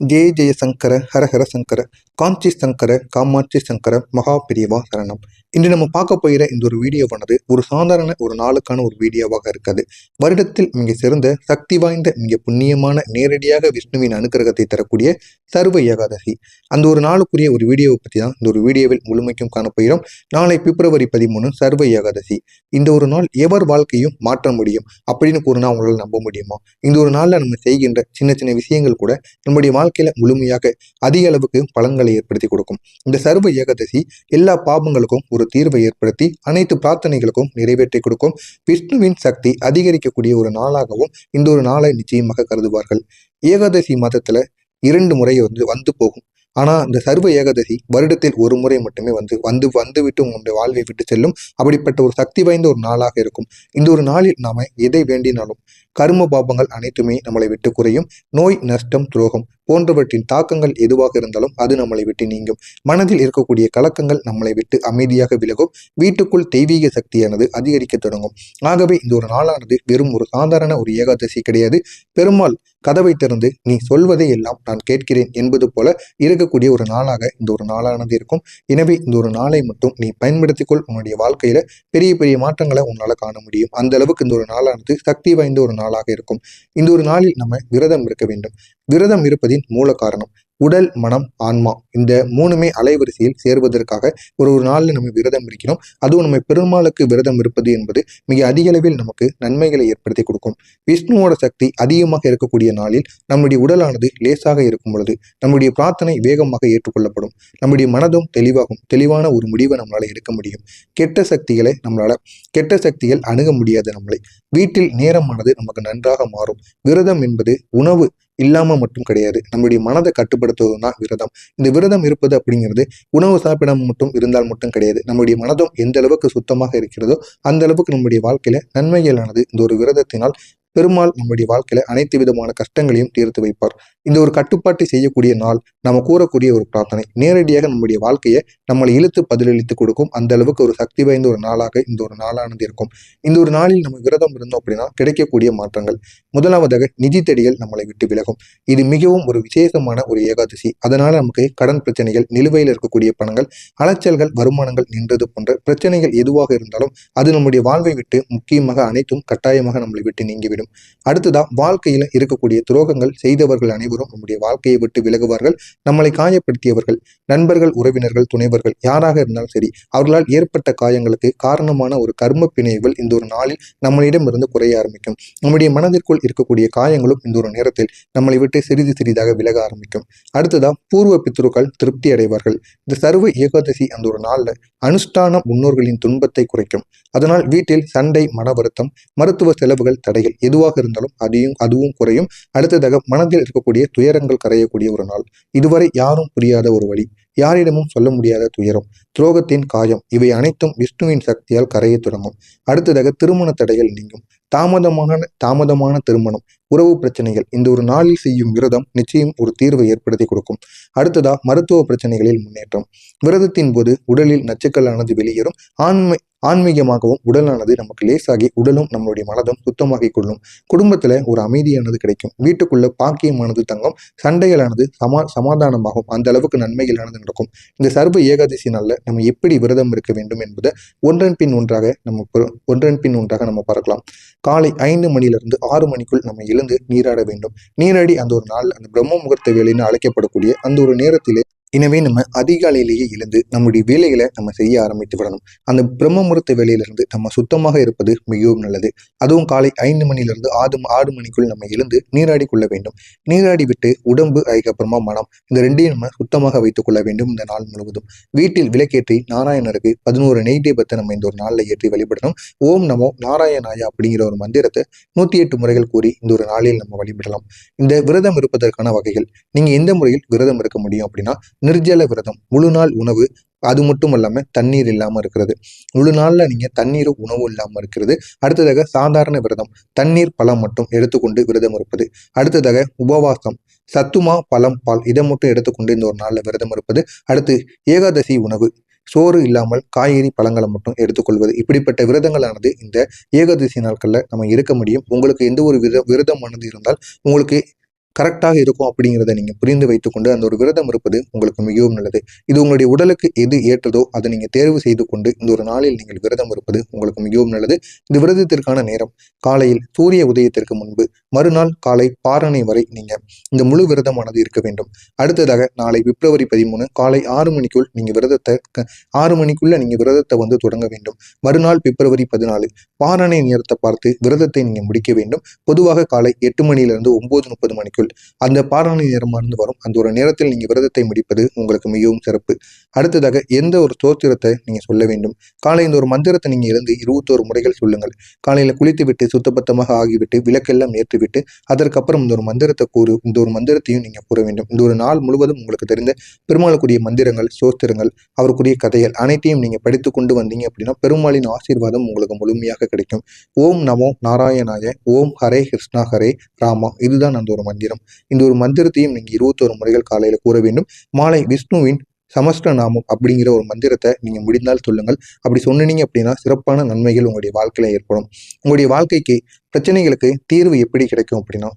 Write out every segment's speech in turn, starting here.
ஜெய ஜெய சங்கர ஹர ஹர சங்கர காஞ்சி சங்கர காமாட்சி சங்கர மகா சரணம். இன்று நம்ம பார்க்க போகிற இந்த ஒரு வீடியோவானது ஒரு சாதாரண ஒரு நாளுக்கான ஒரு வீடியோவாக இருக்காது. வருடத்தில் மிக சிறந்த சக்தி வாய்ந்த மிக புண்ணியமான நேரடியாக விஷ்ணுவின் அனுக்கிரகத்தை தரக்கூடிய சர்வ ஏகாதசி. அந்த ஒரு நாளுக்குரிய ஒரு வீடியோவை பற்றி தான் இந்த ஒரு வீடியோவில் முழுமைக்கும் காணப்போகிறோம் நாளை பிப்ரவரி பதிமூணு சர்வ ஏகாதசி. இந்த ஒரு நாள் எவர் வாழ்க்கையும் மாற்ற முடியும்? அப்படின்னு கூறினா உங்களால் நம்ப முடியுமா? இந்த ஒரு நாளில் நம்ம செய்கின்ற சின்ன சின்ன விஷயங்கள் கூட நம்முடைய வாழ்க்கையில முழுமையாக அதிக அளவுக்கு பலன்களை ஏற்படுத்தி கொடுக்கும். இந்த சர்வ ஏகாதசி எல்லா பாபங்களுக்கும் ஒரு தீர்வை ஏற்படுத்தி அனைத்து பிரார்த்தனைகளுக்கும் நிறைவேற்றி கொடுக்கும். விஷ்ணுவின் சக்தி அதிகரிக்கக்கூடிய ஒரு நாளாகவும் இந்த ஒரு நாளை நிச்சயமாக கருதுவார்கள். ஏகாதசி மாதத்துல இரண்டு முறை வந்து வந்து போகும். ஆனா இந்த சர்வ ஏகாதசி வருடத்தில் ஒரு முறை மட்டுமே வந்து வந்து வந்து விட்டு உங்களுடைய வாழ்வை விட்டு செல்லும். அப்படிப்பட்ட ஒரு சக்தி வாய்ந்த ஒரு நாளாக இருக்கும். இந்த ஒரு நாளில் நாம எதை வேண்டினாலும் கரும பாபங்கள் அனைத்துமே நம்மளை விட்டு குறையும். நோய் நஷ்டம் துரோகம் போன்றவற்றின் தாக்கங்கள் எதுவாக இருந்தாலும் அது நம்மளை விட்டு நீங்கும். மனதில் இருக்கக்கூடிய கலக்கங்கள் நம்மளை விட்டு அமைதியாக விலகும். வீட்டுக்குள் தெய்வீக சக்தியானது அதிகரிக்க தொடங்கும். ஆகவே இந்த ஒரு நாளானது வெறும் ஒரு சாதாரண ஒரு ஏகாதசி கிடையாது. பெருமாள் கதவை திறந்து நீ சொல்வதை எல்லாம் நான் கேட்கிறேன் என்பது போல இருக்கக்கூடிய ஒரு நாளாக இந்த ஒரு நாளானது இருக்கும். எனவே இந்த ஒரு நாளை மட்டும் நீ பயன்படுத்திக்கொள். உன்னுடைய வாழ்க்கையில பெரிய பெரிய மாற்றங்களை உன்னால காண முடியும். அந்த அளவுக்கு இந்த ஒரு நாளானது சக்தி வாய்ந்த ஒரு நாளாக இருக்கும். இந்த ஒரு நாளில் நம்ம விரதம் இருக்க வேண்டும். விரதம் இருப்பதின் மூல காரணம் உடல் மனம் ஆன்மா. இந்த மூணுமே அலைவரிசையில் சேர்வதற்காக ஒரு ஒரு நாளில் நம்ம விரதம் இருக்கிறோம். அதுவும் நம்ம பெருமாளுக்கு விரதம் இருப்பது என்பது மிக அதிக அளவில் நமக்கு நன்மைகளை ஏற்படுத்தி கொடுக்கும். விஷ்ணுவோட சக்தி அதிகமாக இருக்கக்கூடிய நாளில் நம்முடைய உடலானது லேசாக இருக்கும் பொழுது நம்முடைய பிரார்த்தனை வேகமாக ஏற்றுக்கொள்ளப்படும். நம்முடைய மனதும் தெளிவாகும். தெளிவான ஒரு முடிவை நம்மளால எடுக்க முடியும். கெட்ட சக்திகளை நம்மளால கெட்ட சக்திகள் அணுக முடியாது நம்மளை. வீட்டில் நேரமானது நமக்கு நன்றாக மாறும். விரதம் என்பது உணவு இல்லாம மட்டும் கிடையாது. நம்முடைய மனதை கட்டுப்படுத்துவது தான் விரதம். இந்த விரதம் இருப்பது அப்படிங்கிறது உணவு சாப்பிடாம மட்டும் இருந்தால் மட்டும் கிடையாது. நம்முடைய மனதும் எந்த அளவுக்கு சுத்தமாக இருக்கிறதோ அந்த அளவுக்கு நம்முடைய வாழ்க்கையில நன்மைகளானது. இந்த ஒரு விரதத்தினால் பெருமாள் நம்முடைய வாழ்க்கையில அனைத்து விதமான கஷ்டங்களையும் தீர்த்து வைப்பார். இந்த ஒரு கட்டுப்பாட்டை செய்யக்கூடிய நாள் நம்ம கூறக்கூடிய ஒரு பிரார்த்தனை. நேரடியாக நம்முடைய வாழ்க்கையை நம்மளை இழுத்து பதிலளித்து கொடுக்கும். அந்த அளவுக்கு ஒரு சக்தி வாய்ந்த ஒரு நாளாக இந்த ஒரு நாளானது இருக்கும். இந்த ஒரு நாளில் நம்ம விரதம் இருந்தோம் அப்படின்னா கிடைக்கக்கூடிய மாற்றங்கள். முதலாவதாக நிதி தடிகள் நம்மளை விட்டு விலகும். இது மிகவும் ஒரு விசேஷமான ஒரு ஏகாதசி. அதனால நமக்கு கடன் பிரச்சனைகள் நிலுவையில் இருக்கக்கூடிய பணங்கள் அலைச்சல்கள் வருமானங்கள் நின்றது போன்ற பிரச்சனைகள் எதுவாக இருந்தாலும் அது நம்முடைய வாழ்வை விட்டு முக்கியமாக அனைத்தும் கட்டாயமாக நம்மளை விட்டு நீங்கிவிடும் அடுத்ததா வாழ்க்கையில் இருக்கக்கூடிய துரோகங்கள் செய்தவர்கள் அனைவரும் நம்முடைய வாழ்க்கையை விட்டு விலகுவார்கள். நம்மளை காயப்படுத்தியவர்கள் நண்பர்கள் உறவினர்கள் துணைவர்கள் யாராக இருந்தாலும் சரி அவர்களால் ஏற்பட்ட காயங்களுக்கு காரணமான ஒரு கர்ம பிணைவுகள் இந்த ஒரு நாளில் நம்மளிடம் இருந்து குறைய ஆரம்பிக்கும். நம்முடைய மனதிற்குள் இருக்கக்கூடிய காயங்களும் இந்த ஒரு நேரத்தில் நம்மளை விட்டு சிறிது சிறிதாக விலக ஆரம்பிக்கும். அடுத்ததா பூர்வ பித்ருக்கள் திருப்தி அடைவார்கள். இந்த சர்வ ஏகாதசி அந்த ஒரு நாள்ல அனுஷ்டான முன்னோர்களின் துன்பத்தை குறைக்கும். அதனால் வீட்டில் சண்டை மன வருத்தம் மருத்துவ செலவுகள் தடைகள் எதுவாக இருந்தாலும் அதையும் அதுவும் குறையும். அடுத்ததாக மனதில் இருக்கக்கூடிய துயரங்கள் கரையக்கூடிய ஒரு நாள். இதுவரை யாரும் புரியாத ஒரு வழி. யாரிடமும் சொல்ல முடியாத துயரம் துரோகத்தின் காயம் இவை அனைத்தும் விஷ்ணுவின் சக்தியால் கரைய தொடங்கும். அடுத்ததாக திருமண தடைகள் நீங்கும். தாமதமான தாமதமான திருமணம் உறவு பிரச்சனைகள் இந்த ஒரு நாளில் செய்யும் விரதம் நிச்சயம் ஒரு தீர்வை ஏற்படுத்தி கொடுக்கும். அடுத்ததா மருத்துவ பிரச்சனைகளில் முன்னேற்றம். விரதத்தின் போது உடலில் நச்சுக்களானது வெளியேறும். ஆண்மை ஆன்மீகமாகவும் உடலானது நமக்கு லேசாகி உடலும் நம்மளுடைய மனதும் சுத்தமாகி கொள்ளும். குடும்பத்துல ஒரு அமைதியானது கிடைக்கும். வீட்டுக்குள்ள பாக்கியமானது தங்கும். சண்டைகளானது சமா சமாதானமாகும். அந்த அளவுக்கு நன்மைகளானது நடக்கும். இந்த சர்வ ஏகாதசி நாளில் நம்ம எப்படி விரதம் இருக்க வேண்டும் என்பதை ஒன்றன் பின் ஒன்றாக நம்ம ஒன்றன் பின் ஒன்றாக நம்ம பார்க்கலாம். காலை ஐந்து மணியிலிருந்து ஆறு மணிக்குள் நம்ம எழுந்து நீராட வேண்டும். நீராடி அந்த ஒரு நாள் அந்த பிரம்ம முகூர்த்த வேலைன்னு அழைக்கப்படக்கூடிய அந்த ஒரு நேரத்திலே எனவே நம்ம அதிகாலையிலேயே எழுந்து நம்முடைய வேலைகளை நம்ம செய்ய ஆரம்பித்து விடணும். அந்த பிரம்ம முகூர்த்த வேலையிலிருந்து நம்ம சுத்தமாக இருப்பது மிகவும் நல்லது. அதுவும் காலை ஐந்து மணிலிருந்து ஆறு ஆறு மணிக்குள் நம்ம எழுந்து நீராடி கொள்ள வேண்டும். நீராடி விட்டு உடம்பு அதுக்கப்புறமா மனம் இந்த ரெண்டையும் நம்ம சுத்தமாக வைத்துக் கொள்ள வேண்டும் இந்த நாள் முழுவதும். வீட்டில் விளக்கேற்றி நாராயணருக்கு பதினோரு நெய் தீபத்தை நம்ம இந்த ஒரு நாளில் ஏற்றி வழிபடணும். ஓம் நமோ நாராயணாயா அப்படிங்கிற ஒரு மந்திரத்தை நூத்தி எட்டு முறைகள் கூறி இந்த ஒரு நாளில் நம்ம வழிபடலாம். இந்த விரதம் இருப்பதற்கான வகைகள் நீங்க எந்த முறையில் விரதம் இருக்க முடியும் அப்படின்னா நிர்ஜல விரதம் முழு நாள் உணவு அது மட்டும் இல்லாமல் தண்ணீர் இல்லாமல் இருக்கிறது. முழு நாளில் நீங்கள் தண்ணீரும் உணவு இல்லாமல் இருக்கிறது. அடுத்ததாக சாதாரண விரதம் தண்ணீர் பழம் மட்டும் எடுத்துக்கொண்டு விரதம் இருப்பது. அடுத்ததாக உபவாசம் சத்துமா பழம் பால் இதை மட்டும் எடுத்துக்கொண்டு இந்த ஒரு நாளில் விரதம் இருப்பது. அடுத்து ஏகாதசி உணவு சோறு இல்லாமல் காய்கறி பழங்களை மட்டும் எடுத்துக்கொள்வது. இப்படிப்பட்ட விரதங்களானது இந்த ஏகாதசி நாட்களில் நம்ம இருக்க முடியும். உங்களுக்கு எந்த ஒரு விர விரதமானது இருந்தால் உங்களுக்கு கரெக்டாக இருக்கும் அப்படிங்கிறத நீங்கள் புரிந்து வைத்துக்கொண்டு அந்த ஒரு விரதம் இருப்பது உங்களுக்கு மிகவும் நல்லது. இது உங்களுடைய உடலுக்கு எது ஏற்றதோ அதை நீங்கள் தேர்வு செய்து கொண்டு இந்த ஒரு நாளில் நீங்கள் விரதம் இருப்பது உங்களுக்கு மிகவும் நல்லது. இந்த விரதத்திற்கான நேரம் காலையில் சூரிய உதயத்திற்கு முன்பு மறுநாள் காலை பாரணை வரை நீங்கள் இந்த முழு விரதமானது இருக்க வேண்டும். அடுத்ததாக நாளை பிப்ரவரி பதிமூணு காலை ஆறு மணிக்குள் நீங்கள் விரதத்தை ஆறு மணிக்குள்ள நீங்கள் விரதத்தை வந்து தொடங்க வேண்டும். மறுநாள் பிப்ரவரி பதினாலு பாரணை நேரத்தை பார்த்து விரதத்தை நீங்கள் முடிக்க வேண்டும். பொதுவாக காலை எட்டு மணியிலிருந்து ஒன்பது முப்பது மணிக்கு மணிக்குள் அந்த பாரணை நேரமானது வரும். அந்த ஒரு நேரத்தில் நீங்கள் விரதத்தை முடிப்பது உங்களுக்கு மிகவும் சிறப்பு. அடுத்ததாக எந்த ஒரு தோத்திரத்தை நீங்கள் சொல்ல வேண்டும்? காலை இந்த ஒரு மந்திரத்தை நீங்கள் இருந்து இருபத்தோரு முறைகள் சொல்லுங்கள். காலையில் குளித்துவிட்டு சுத்தபத்தமாக ஆகிவிட்டு விளக்கெல்லாம் ஏற்றிவிட்டு அதற்கப்புறம் இந்த ஒரு மந்திரத்தை கூறு இந்த ஒரு மந்திரத்தையும் நீங்கள் கூற வேண்டும். இந்த ஒரு நாள் முழுவதும் உங்களுக்கு தெரிந்த பெருமாளுக்குரிய மந்திரங்கள் சோஸ்திரங்கள் அவருக்குரிய கதைகள் அனைத்தையும் நீங்கள் படித்து கொண்டு வந்தீங்க அப்படின்னா பெருமாளின் ஆசீர்வாதம் உங்களுக்கு முழுமையாக கிடைக்கும். ஓம் நமோ நாராயணாய ஓம் ஹரே கிருஷ்ணா ஹரே ராமா. இதுதான் அந்த ஒரு மந்திரம். இந்த ஒரு மந்திரத்தையும் நீங்கள் இருபத்தோரு முறைகள் காலையில் கூற வேண்டும். மாலை விஷ்ணுவின் சமஸ்ட நாமம் அப்படிங்கிற ஒரு மந்திரத்தை நீங்கள் முடிந்தால் சொல்லுங்கள். அப்படி சொன்னீங்க அப்படின்னா சிறப்பான நன்மைகள் உங்களுடைய வாழ்க்கையில் ஏற்படும். உங்களுடைய வாழ்க்கைக்கு பிரச்சனைகளுக்கு தீர்வு எப்படி கிடைக்கும் அப்படின்னா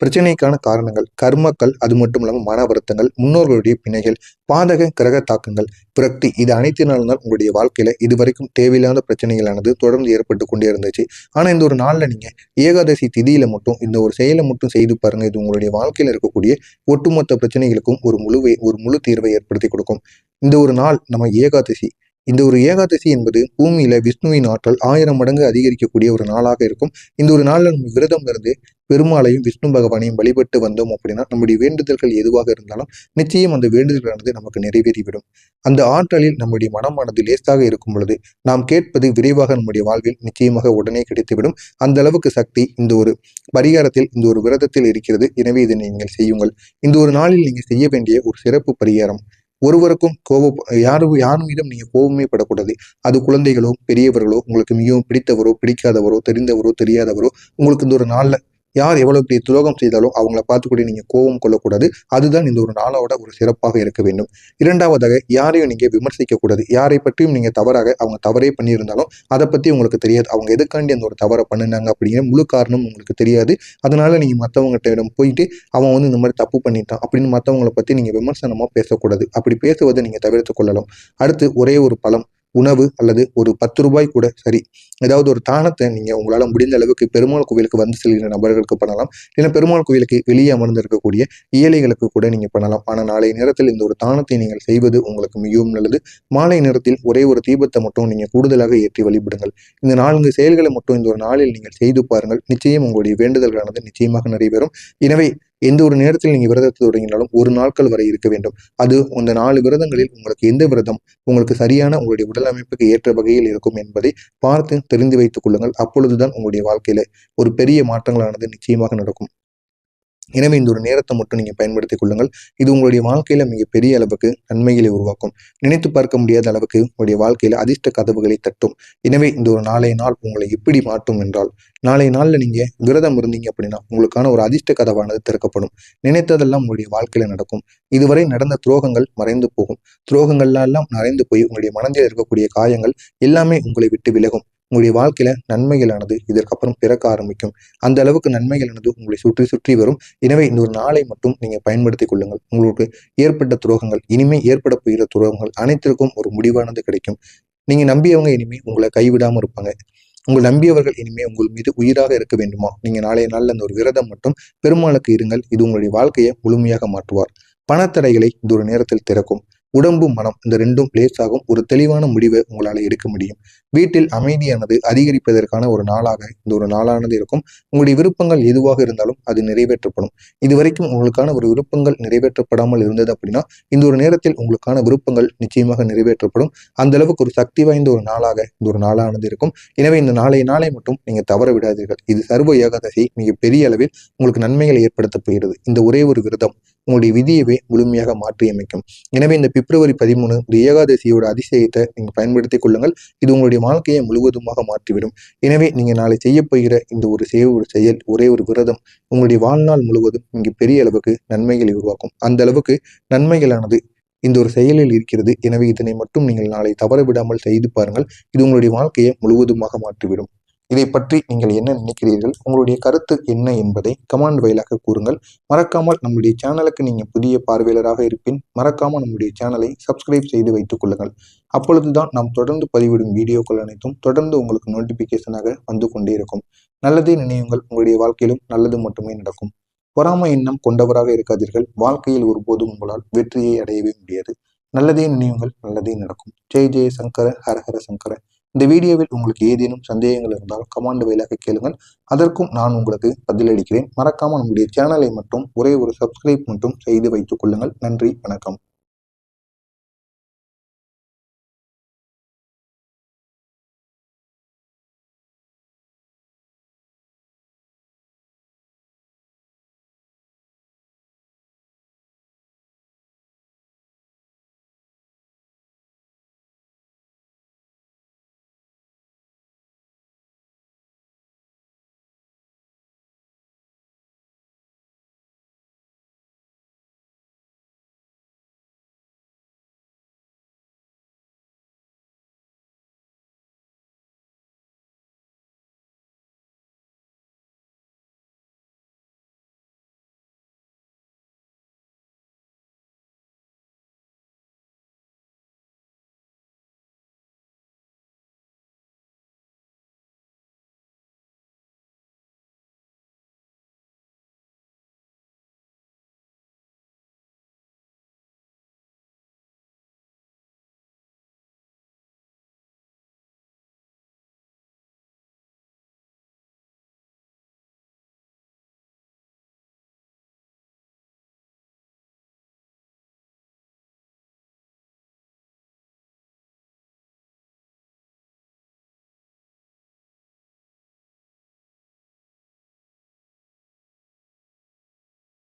பிரச்சனைக்கான காரணங்கள் கர்மக்கள் அது மட்டும் இல்லாமல் மன வருத்தங்கள் முன்னோர்களுடைய பிணைகள் பாதக கிரக தாக்கங்கள் பிரக்தி இது அனைத்தினாலும் தான் உங்களுடைய வாழ்க்கையில இதுவரைக்கும் தேவையில்லாத பிரச்சனைகளானது தொடர்ந்து ஏற்பட்டு கொண்டே இருந்துச்சு. ஆனா இந்த ஒரு நாள்ல நீங்க ஏகாதசி திதியில மட்டும் இந்த ஒரு செயலை மட்டும் செய்து பாருங்க. இது உங்களுடைய வாழ்க்கையில இருக்கக்கூடிய ஒட்டுமொத்த பிரச்சனைகளுக்கும் ஒரு முழுவை ஒரு முழு தீர்வை ஏற்படுத்தி கொடுக்கும். இந்த ஒரு நாள் நம்ம ஏகாதசி இந்த ஒரு ஏகாதசி என்பது பூமியில விஷ்ணுவின் ஆற்றல் ஆயிரம் மடங்கு அதிகரிக்கக்கூடிய ஒரு நாளாக இருக்கும். இந்த ஒரு நாளில் நம்ம விரதம் இருந்து பெருமாளையும் விஷ்ணு பகவானையும் வழிபட்டு வந்தோம் அப்படின்னா நம்முடைய வேண்டுதல்கள் எதுவாக இருந்தாலும் நிச்சயம் அந்த வேண்டுதலானது நமக்கு நிறைவேறிவிடும். அந்த ஆற்றலில் நம்முடைய மனமானது லேசாக இருக்கும் பொழுது நாம் கேட்பது விரைவாக நம்முடைய வாழ்வில் நிச்சயமாக உடனே கிடைத்துவிடும். அந்த அளவுக்கு சக்தி இந்த ஒரு பரிகாரத்தில் இந்த ஒரு விரதத்தில் இருக்கிறது. எனவே இதை நீங்கள் செய்யுங்கள். இந்த ஒரு நாளில் நீங்கள் செய்ய வேண்டிய ஒரு சிறப்பு பரிகாரம் ஒருவருக்கும் கோபம் யாரும் யார் மீதும் நீங்கள் கோபமே படக்கூடாது. அது குழந்தைகளோ பெரியவர்களோ உங்களுக்கு மிகவும் பிடித்தவரோ பிடிக்காதவரோ தெரிந்தவரோ தெரியாதவரோ உங்களுக்கு இந்த ஒரு நாளில் யார் எவ்வளோ பெரிய துரோகம் செய்தாலும் அவங்கள பார்த்து கூட கோபம் கொள்ளக்கூடாது. அதுதான் இந்த ஒரு நாளோட ஒரு சிறப்பாக இருக்க வேண்டும். இரண்டாவதாக யாரையும் நீங்கள் விமர்சிக்கக்கூடாது. யாரை பற்றியும் நீங்கள் தவறாக அவங்க தவறே பண்ணியிருந்தாலும் அதை பற்றி உங்களுக்கு தெரியாது. அவங்க எதுக்காண்டி அந்த ஒரு தவறை பண்ணினாங்க அப்படிங்கிற முழு காரணம் உங்களுக்கு தெரியாது. அதனால நீங்கள் மற்றவங்ககிட்ட போயிட்டு அவன் வந்து இந்த மாதிரி தப்பு பண்ணிட்டான் அப்படின்னு மற்றவங்களை பற்றி நீங்கள் விமர்சனமாக பேசக்கூடாது. அப்படி பேசுவதை நீங்கள் தவிர்த்து கொள்ளலாம். அடுத்து ஒரே ஒரு பழம். உணவு அல்லது ஒரு பத்து ரூபாய் கூட சரி. ஏதாவது ஒரு தானத்தை நீங்கள் உங்களால் முடிந்த அளவுக்கு பெருமாள் கோவிலுக்கு வந்து செல்கிற நபர்களுக்கு பண்ணலாம். இல்லைன்னா பெருமாள் கோவிலுக்கு வெளியே அமர்ந்து இருக்கக்கூடிய ஏழைகளுக்கு கூட நீங்கள் பண்ணலாம். ஆனால் நாளை நேரத்தில் இந்த ஒரு தானத்தை நீங்கள் செய்வது உங்களுக்கு மிகவும் நல்லது. மாலை நேரத்தில் ஒரே ஒரு தீபத்தை மட்டும் நீங்கள் கூடுதலாக ஏற்றி வழிபடுங்கள். இந்த நான்கு செயல்களை மட்டும் இந்த ஒரு நாளில் நீங்கள் செய்து பாருங்கள். நிச்சயம் உங்களுடைய வேண்டுதல்களானது நிச்சயமாக நிறைவேறும். எனவே எந்த ஒரு நேரத்தில் நீங்கள் விரதத்தை தொடங்கினாலும் ஒரு நாட்கள் வரை இருக்க வேண்டும். அது அந்த நாலு விரதங்களில் உங்களுக்கு எந்த விரதம் உங்களுக்கு சரியான உங்களுடைய உடல் அமைப்புக்கு ஏற்ற வகையில் இருக்கும் என்பதை பார்த்து தெரிந்து வைத்துக் கொள்ளுங்கள். அப்பொழுதுதான் உங்களுடைய வாழ்க்கையில ஒரு பெரிய மாற்றங்களானது நிச்சயமாக நடக்கும். எனவே இந்த ஒரு நேரத்தை மட்டும் நீங்கள் பயன்படுத்திக் கொள்ளுங்கள். இது உங்களுடைய வாழ்க்கையில மிகப்பெரிய அளவுக்கு நன்மைகளை உருவாக்கும். நினைத்து பார்க்க முடியாத அளவுக்கு உங்களுடைய வாழ்க்கையில அதிர்ஷ்ட கதவுகளை தட்டும். எனவே இந்த ஒரு நாளைய நாள் உங்களை எப்படி மாற்றும் என்றால் நாளைய நாளில் நீங்க விரதம் இருந்தீங்க அப்படின்னா உங்களுக்கான ஒரு அதிர்ஷ்ட கதவானது திறக்கப்படும். நினைத்ததெல்லாம் உங்களுடைய வாழ்க்கையில நடக்கும். இதுவரை நடந்த துரோகங்கள் மறைந்து போகும். துரோகங்கள்லாம் எல்லாம் மறைந்து போய் உங்களுடைய மனதில் இருக்கக்கூடிய காயங்கள் எல்லாமே உங்களை விட்டு விலகும். உங்களுடைய வாழ்க்கையில நன்மைகளானது இதற்கப்புறம் பிறக்க ஆரம்பிக்கும். அந்த அளவுக்கு நன்மைகளானது உங்களை சுற்றி சுற்றி வரும். எனவே இந்த ஒரு நாளை மட்டும் நீங்க பயன்படுத்திக் கொள்ளுங்கள். உங்களுக்கு ஏற்பட்ட துரோகங்கள் இனிமே ஏற்பட போகிற துரோகங்கள் அனைத்திற்கும் ஒரு முடிவானது கிடைக்கும். நீங்க நம்பியவங்க இனிமே உங்களை கைவிடாம இருப்பாங்க. உங்கள் நம்பியவர்கள் இனிமே உங்கள் மீது உயிராக இருக்க வேண்டுமா? நீங்க நாளைய நாளில் அந்த ஒரு விரதம் மட்டும் பெருமாளுக்கு இருங்கள். இது உங்களுடைய வாழ்க்கையை முழுமையாக மாற்றுவார். பணத்தடைகளை இந்த ஒரு நேரத்தில் திறக்கும். உடம்பு மனம் இந்த ரெண்டும் லேசாகும். ஒரு தெளிவான முடிவை உங்களால் எடுக்க முடியும். வீட்டில் அமைதியானது அதிகரிப்பதற்கான ஒரு நாளாக இந்த ஒரு நாளானது இருக்கும். உங்களுடைய விருப்பங்கள் எதுவாக இருந்தாலும் அது நிறைவேற்றப்படும். இதுவரைக்கும் உங்களுக்கான ஒரு விருப்பங்கள் நிறைவேற்றப்படாமல் இருந்தது அப்படின்னா இந்த ஒரு நேரத்தில் உங்களுக்கான விருப்பங்கள் நிச்சயமாக நிறைவேற்றப்படும். அந்த அளவுக்கு ஒரு சக்தி வாய்ந்த ஒரு நாளாக இந்த ஒரு நாளானது இருக்கும். எனவே இந்த நாளைய நாளை மட்டும் நீங்க தவற விடாதீர்கள். இது சர்வ ஏகாதசி மிக பெரிய அளவில் உங்களுக்கு நன்மைகளை ஏற்படுத்தப் போகிறது. இந்த ஒரே ஒரு விரதம் உங்களுடைய விதியவே முழுமையாக மாற்றியமைக்கும். எனவே இந்த பிப்ரவரி பதிமூணு இந்த ஏகாதசியோட அதிசயத்தை நீங்க பயன்படுத்திக் கொள்ளுங்கள். இது உங்களுடைய வாழ்க்கையை முழுவதுமாக மாற்றிவிடும். எனவே நீங்க நாளை செய்ய போகிற இந்த ஒரு செய்ய ஒரு செயல் ஒரே ஒரு விரதம் உங்களுடைய வாழ்நாள் முழுவதும் இங்கு பெரிய அளவுக்கு நன்மைகளை உருவாக்கும். அந்த அளவுக்கு நன்மைகளானது இந்த ஒரு செயலில் இருக்கிறது. எனவே இதனை மட்டும் நீங்கள் நாளை தவற விடாமல் செய்து பாருங்கள். இது உங்களுடைய வாழ்க்கையை முழுவதுமாக மாற்றிவிடும். இதை பற்றி நீங்கள் என்ன நினைக்கிறீர்கள்? உங்களுடைய கருத்து என்ன என்பதை கமெண்ட் வாயிலாக கூறுங்கள். மறக்காமல் நம்முடைய சேனலுக்கு நீங்கள் புதிய பார்வையாளராக இருப்பின் மறக்காமல் நம்முடைய சேனலை சப்ஸ்கிரைப் செய்து வைத்துக் கொள்ளுங்கள். அப்பொழுதுதான் நாம் தொடர்ந்து பதிவிடும் வீடியோக்கள் அனைத்தும் தொடர்ந்து உங்களுக்கு நோட்டிபிகேஷனாக வந்து கொண்டே இருக்கும். நல்லதே நினைவுங்கள் உங்களுடைய வாழ்க்கையிலும் நல்லது மட்டுமே நடக்கும். பொறாமை எண்ணம் கொண்டவராக இருக்காதீர்கள். வாழ்க்கையில் ஒருபோதும் உங்களால் வெற்றியை அடையவே முடியாது. நல்லதே நினைவுங்கள் நல்லதே நடக்கும். ஜெய் ஜெய சங்கர ஹரஹர சங்கர. இந்த வீடியோவில் உங்களுக்கு ஏதேனும் சந்தேகங்கள் இருந்தால் கமாண்ட் வழியாக கேளுங்கள். அதற்கும் நான் உங்களுக்கு பதிலளிக்கிறேன். மறக்காமல் நம்முடைய சேனலை மட்டும் ஒரே ஒரு சப்ஸ்கிரைப் மட்டும் செய்து வைத்துக் கொள்ளுங்கள். நன்றி வணக்கம்.